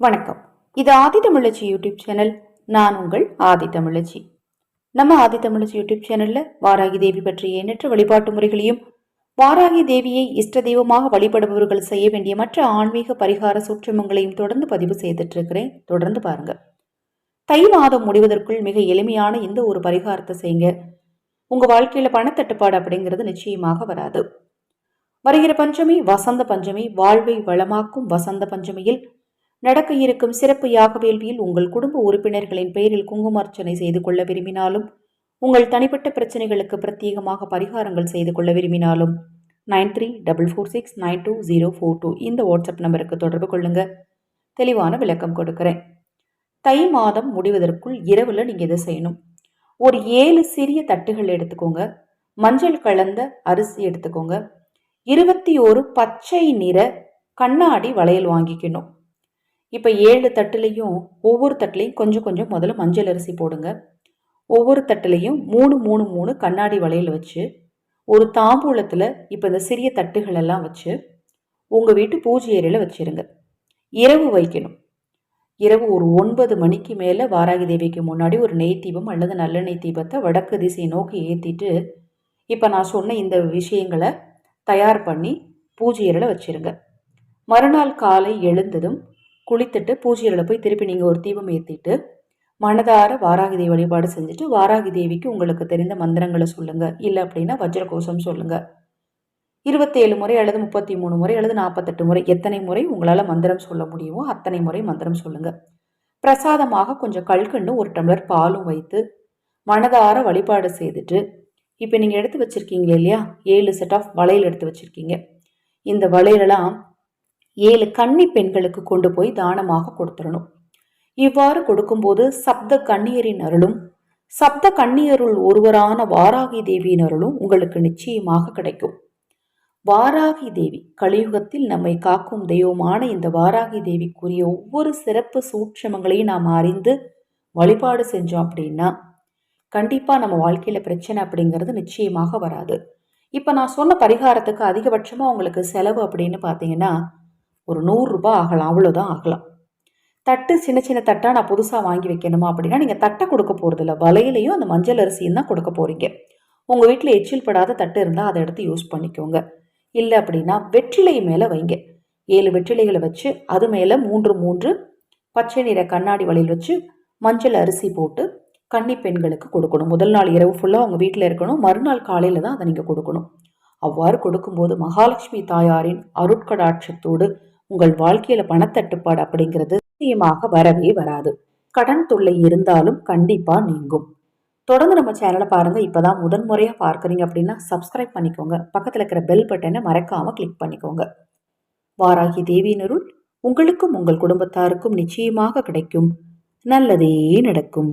வணக்கம். இது ஆதி தமிழச்சி YouTube channel. நான் உங்கள் ஆதி தமிழச்சி. நம்ம ஆதி தமிழச்சி யூடியூப் சேனல்ல வாராகி தேவி பற்றிய எண்ணற்ற வழிபாட்டு முறைகளையும் வாராகி தேவியை இஷ்ட தெய்வமாக வழிபடுபவர்கள் செய்ய வேண்டிய மற்ற ஆன்மீக பரிகார சூற்றமங்களையும் தொடர்ந்து பதிவு செய்துட்டு இருக்கிறேன் தொடர்ந்து பாருங்க. தை மாதம் முடிவதற்குள் மிக எளிமையான இந்த ஒரு பரிகாரத்தை செய்யுங்க. உங்க வாழ்க்கையில பணத்தட்டுப்பாடு அப்படிங்கிறது நிச்சயமாக வராது. வருகிற பஞ்சமி வசந்த பஞ்சமி வாழ்வை வளமாக்கும் வசந்த பஞ்சமியில் நடக்க இருக்கும் சிறப்பு யாக வேள்வியில் உங்கள் குடும்ப உறுப்பினர்களின் பெயரில் குங்குமார்ச்சனை செய்து கொள்ள விரும்பினாலும் உங்கள் தனிப்பட்ட பிரச்சனைகளுக்கு பிரத்யேகமாக பரிகாரங்கள் செய்து கொள்ள விரும்பினாலும் nine three double four six nine two zero four two இந்த வாட்ஸ்அப் நம்பருக்கு தொடர்பு கொள்ளுங்க. தெளிவான விளக்கம் கொடுக்குறேன். தை மாதம் முடிவதற்குள் இரவில் நீங்கள் இதை செய்யணும். ஒரு ஏழு சிறிய தட்டுகள் எடுத்துக்கோங்க. மஞ்சள் கலந்த அரிசி எடுத்துக்கோங்க. இருபத்தி ஒரு பச்சை நிற கண்ணாடி வளையல் வாங்கிக்கணும். இப்போ ஏழு தட்டுலையும் ஒவ்வொரு தட்டுலையும் கொஞ்சம் கொஞ்சம் முதல்ல மஞ்சள் அரிசி போடுங்க. ஒவ்வொரு தட்டுலையும் மூணு மூணு மூணு கண்ணாடி வளையல் வச்சு ஒரு தாம்பூலத்தில் இப்போ இந்த சிறிய தட்டுகள் எல்லாம் வச்சு உங்கள் வீட்டு பூஜை ஏரியில் வச்சிருங்க. இரவு வைக்கணும். இரவு ஒரு ஒன்பது மணிக்கு மேலே வாராகி தேவிக்கு முன்னாடி ஒரு நெய் தீபம் அல்லது நல்லெண்ணெய் தீபத்தை வடக்கு திசையை நோக்கி ஏற்றிட்டு இப்போ நான் சொன்ன இந்த விஷயங்களை தயார் பண்ணி பூஜை அறையில் வச்சிருங்க. மறுநாள் காலை எழுந்ததும் குளித்துட்டு பூஜையில் போய் திருப்பி நீங்கள் ஒரு தீபம் ஏற்றிட்டு மனதார வாராகி தேவி வழிபாடு செஞ்சுட்டு வாராகி தேவிக்கு உங்களுக்கு தெரிந்த மந்திரங்களை சொல்லுங்கள் இல்லை அப்படின்னா வஜ்ரகோஷம் சொல்லுங்கள் இருபத்தேழு முறை அல்லது முப்பத்தி மூணு முறை அல்லது நாற்பத்தெட்டு முறை எத்தனை முறை உங்களால் மந்திரம் சொல்ல முடியுமோ அத்தனை முறை மந்திரம் சொல்லுங்கள் பிரசாதமாக கொஞ்சம் கல்கண்டு ஒரு டம்ளர் பாலும் வைத்து மனதார வழிபாடு செய்துட்டு இப்போ நீங்கள் எடுத்து வச்சுருக்கீங்களே இல்லையா? ஏழு செட் ஆஃப் வளையல் எடுத்து வச்சுருக்கீங்க. இந்த வளையலெல்லாம் ஏழு கன்னி பெண்களுக்கு கொண்டு போய் தானமாக கொடுத்துடணும். இவ்வாறு கொடுக்கும்போது சப்த கண்ணியரின் அருளும் சப்த கண்ணியருள் ஒருவரான வாராகி தேவியின் அருளும் உங்களுக்கு நிச்சயமாக கிடைக்கும். வாராகி தேவி கலியுகத்தில் நம்மை காக்கும் தெய்வமான இந்த வாராகி தேவிக்குரிய ஒவ்வொரு சிறப்பு சூட்சமங்களையும் நாம் அறிந்து வழிபாடு செஞ்சோம் அப்படின்னா கண்டிப்பாக நம்ம வாழ்க்கையில் பிரச்சனை அப்படிங்கிறது நிச்சயமாக வராது. இப்போ நான் சொன்ன பரிகாரத்துக்கு அதிகபட்சமாக உங்களுக்கு செலவு அப்படின்னு பார்த்தீங்கன்னா ஒரு நூறுரூபா ஆகலாம் அவ்வளோதான் ஆகலாம். தட்டு சின்ன சின்ன தட்டாக நான் புதுசாக வாங்கி வைக்கணுமா அப்படின்னா நீங்கள் தட்டை கொடுக்க போகிறதில்ல வலையிலையும் அந்த மஞ்சள் அரிசியும் தான் கொடுக்க போகிறீங்க உங்கள் வீட்டில் எச்சில் படாத தட்டு இருந்தால் அதை எடுத்து யூஸ் பண்ணிக்கோங்க. இல்லை அப்படின்னா வெற்றிலை மேலே வைங்க. ஏழு வெற்றிலைகளை வச்சு அது மேலே மூன்று மூன்று பச்சை நிற கண்ணாடி வலையில் வச்சு மஞ்சள் அரிசி போட்டு கன்னி பெண்களுக்கு கொடுக்கணும். முதல் நாள் இரவு ஃபுல்லாக அவங்க வீட்டில் இருக்கணும். மறுநாள் காலையில் தான் அதை நீங்கள் கொடுக்கணும். அவ்வாறு கொடுக்கும்போது மகாலட்சுமி தாயாரின் அருட்கடாட்சத்தோடு உங்கள் வாழ்க்கையில பணத்தட்டுப்பாடு அப்படிங்கிறது நிச்சயமாக வரவே வராது. கடன் தொல்லை இருந்தாலும் கண்டிப்பா நீங்கும். தொடர்ந்து நம்ம சேனலை பாருங்க. இப்பதான் முதன் முறையா பார்க்குறீங்க அப்படின்னா சப்ஸ்கிரைப் பண்ணிக்கோங்க. பக்கத்தில் இருக்கிற பெல் பட்டனை மறக்காம கிளிக் பண்ணிக்கோங்க. வாராகி தேவியினருள் உங்களுக்கும் உங்கள் குடும்பத்தாருக்கும் நிச்சயமாக கிடைக்கும். நல்லதே நடக்கும்.